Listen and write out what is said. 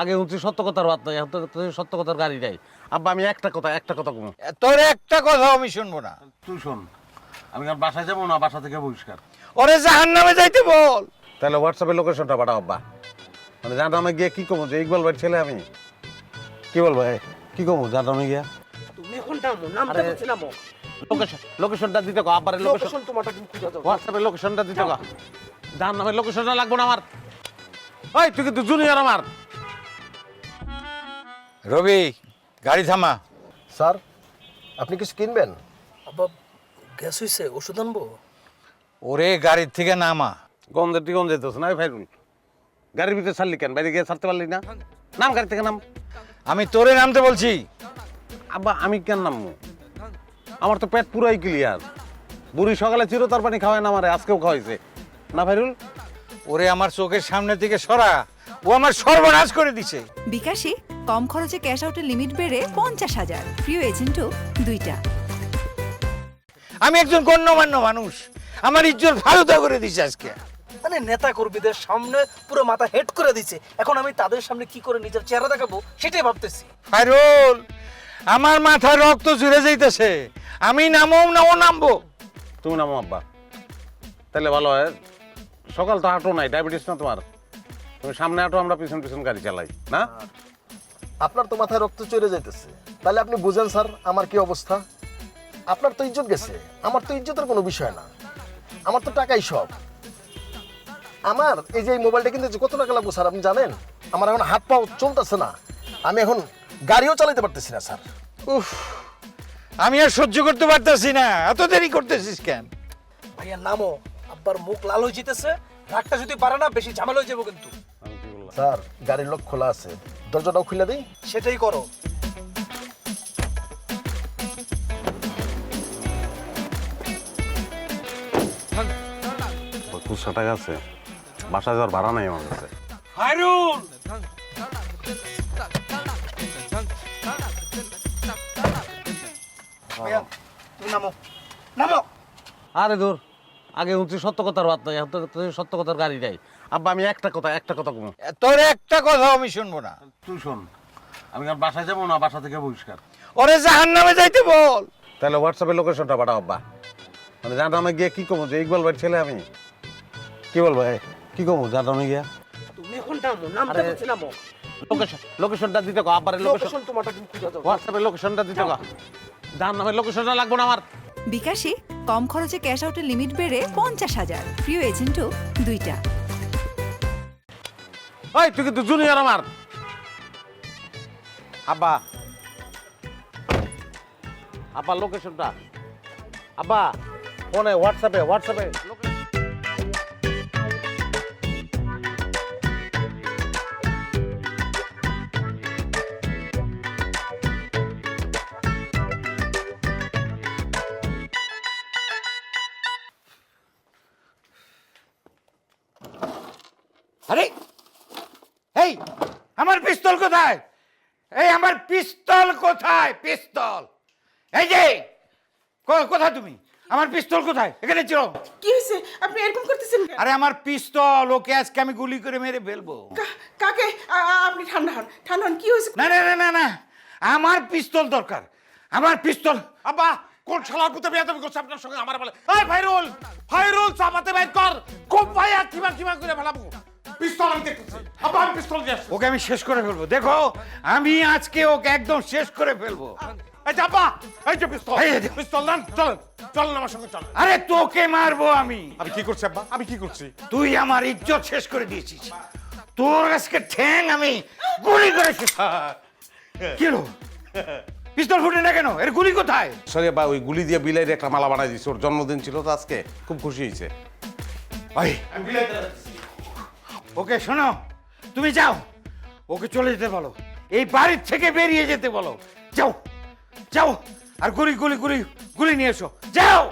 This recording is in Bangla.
আগে হচ্ছে সত্য কথার বাদ নাই এখন তো সত্য কথার গাড়ি নাই। আব্বা আমি একটা কথা একটা কথা কমো। তোর একটা কথা আমি শুনব না। তুই শোন আমি আর বাসায় যাব না বাসা থেকে বহিষ্কার। ওরে জাহান নামে যাইতে বল। তাহলে হোয়াটসঅ্যাপে লোকেশনটা পাঠাও আব্বা। মানে জানামে গিয়ে কি কমো যে ইকবাল ভাই ছেলে আমি? কি বলব এ, কি কমো জানামে গিয়া? তুমি এখন নামো নামতে বলছি নামো। লোকেশন লোকেশনটা দিতে কো আব্বারের লোকেশন লোকেশন তোমারটা তুমি খুঁজে দাও। হোয়াটসঅ্যাপে লোকেশনটা দিতে কো। জান নামের লোকেশনটা লাগবো না আমার। ওই তুই কিন্তু জুনিয়র আমার। রবি গাড়ি থামা। স্যার আপনি কিছু কিনবেন? আব্বা গ্যাস হইছে ওষুধ আনব? ওরে গাড়ির থেকে নামা। গন্ধের তুই গন্ধে যেতেছ না ফাইরুল গাড়ির ভিতরে ছাড়লি কেন? বাইরে গিয়ে ছাড়তে পারলি না? নাম গাড়ি থেকে নাম। আমি তোরে নামতে বলছি। আব্বা আমি কেন নামবো? আমার তো পেট পুরাই ক্লিয়ার বুড়ি সকালে চিরতার পানি খাওয়ায় না আমারে আজকেও খাওয়াইছে। না ফাইরুল ওরে আমার চোখের সামনে থেকে সরা। ও আমার সর্বনাশ করে দিছে। বিকাশে কম খরচে ক্যাশ আউটের লিমিট বেড়ে পঞ্চাশ হাজার। প্রিয় এজেন্টও দুইটা। আমি একজন গণ্যমান্য মানুষ। আমার ইজ্জত ফালুদা করে দিছে আজকে। মানে নেতা কর্মীদের সামনে পুরো মাথা হেড করে দিছে। এখন আমি তাদের সামনে কি করে নিজের চেহারা দেখাবো সেটাই ভাবতেছি। ফাইরুল আমার মাথায় রক্ত জুড়ে যাইতেছে। আমি নামও না ও নামবো। তুমি নামো আব্বা। তাহলে ভালো হয়। সকাল তো হাঁটো নাই ডায়াবেটিস না তোমার? তুমি সামনে হাঁটো আমরা পিছন পিছন গাড়ি চালাই না? আপনার তো মাথায় রক্ত চড়ে যাইতেছে। তাহলে আপনি বুঝেন স্যার আমার কি অবস্থা? আপনার তো ইজ্জত গেছে। আমার তো ইজ্জতের কোনো বিষয় না। আমার তো টাকাই সব। আমার এই যে এই মোবাইলটা কিনতে কত টাকা লাগবে স্যার আপনি জানেন? আমার এখন হাত পাও চলতেছে না। আমি এখন গাড়িও চালাতে পারতেছি না স্যার। উফ আমি আর সহ্য করতে পারতেছি না। এত দেরি করতেছিস কেন? ভাইয়া নামো। আব্বার মুখ লাল হয়ে যেতেছে। রাগটা যদি পারে না বেশি ঝামেলা হয়ে যাব কিন্তু। স্যার গাড়ির লোক খোলা আছে। দরজাটাও খুলে দিই। সেটাই করো। খুচরা টাকা আছে। বাসা যাওয়ার ভাড়া নাই আমার কাছে। তুমি নামো। নামো! আরে দূর। আগে হচ্ছে সত্য কথার বাদ নাই এখন তো সত্য কথার গাড়ি নাই আব্বা আমি একটা কথা একটা কথা কমো। তোর একটা কথা আমি শুনব না। তুই শোন আমি আর বাসায় যাব না বাসা থেকে বহিষ্কার। ওরে জাহান নামে যাইতে বল। তাহলে হোয়াটসঅ্যাপে লোকেশনটা পাঠাও আব্বা। মানে জানামে গিয়ে কি কমো যে ইকবাল ভাই ছেলে আমি? কি বলব কি কমো জানামে গিয়া? তুমি এখন নামো নামতে বলছি নামো। লোকেশন লোকেশনটা দিতে কো আব্বারের লোকেশন তোমারটা তুমি দাও। হোয়াটসঅ্যাপে লোকেশনটা দিতে কো। জান নামের লোকেশনটা লাগবো না আমার। বিকাশে কম খরচে ক্যাশ আউটের লিমিট বেড়ে পঞ্চাশ হাজার। প্রিয় এজেন্টও দুইটা। ওই তুই কিন্তু জুনিয়র আমার? আব্বা। আব্বা লোকেশনটা আব্বা ফোনে হোয়াটসঅ্যাপে হোয়াটসঅ্যাপে আরে এই আমার পিস্তল কোথায়? এই আমার পিস্তল কোথায়? পিস্তল। এই যে কোথায় তুমি? আমার পিস্তল কোথায়? এখানে ছিল। কি হয়েছে? আপনি এরকম করতেছেন কেন? আরে আমার পিস্তল ওকে আজকে আমি গুলি করে মেরে ফেলব। কাকে? আপনি ঠান্ডা হন ঠান্ডা হন কি হয়েছে? না না না না না আমার পিস্তল দরকার। আমার পিস্তল আব্বা কোন শালার পুতে বিয়ে তুমি করছ আপনার সঙ্গে আমার বলে এই ফাইরুল ফাইরুল চাপাতে বাইর কর। খুব ভাই আর কিমা কিমা করে ফেলাবো। পিস্তল আমি দেখতেছি। পিস্তল দিয়ে আসছি। ওকে আমি শেষ করে ফেলব। দেখো আমি আজকে ওকে একদম শেষ করে ফেলব। এই আব্বা এই যে পিস্তল। এই যে- পিস্তল দেন চলেন চলেন আমার সঙ্গে চলেন আরে তোকে মারবো আমি। আমি কি করছি আব্বা? আমি কি করছি? তুই আমার ইজ্জত শেষ করে দিয়েছিস। তোর আজকে ঠ্যাং আমি গুলি করে কি হলো? পিস্তল ফুটে না কেন? এর গুলি কোথায়? সরি বা ওই গুলি দিয়ে বিলাই একটা মালা বানাই দিছি ওর জন্মদিন ছিল তো আজকে। খুব খুশি হয়েছে। ওই ওকে শোনো, তুমি যাও। ওকে চলে যেতে বলো। এই বাড়ির থেকে বেরিয়ে যেতে বলো। যাও যাও, আর গুলি গুলি গুলি গুলি নিয়ে এসো। যাও!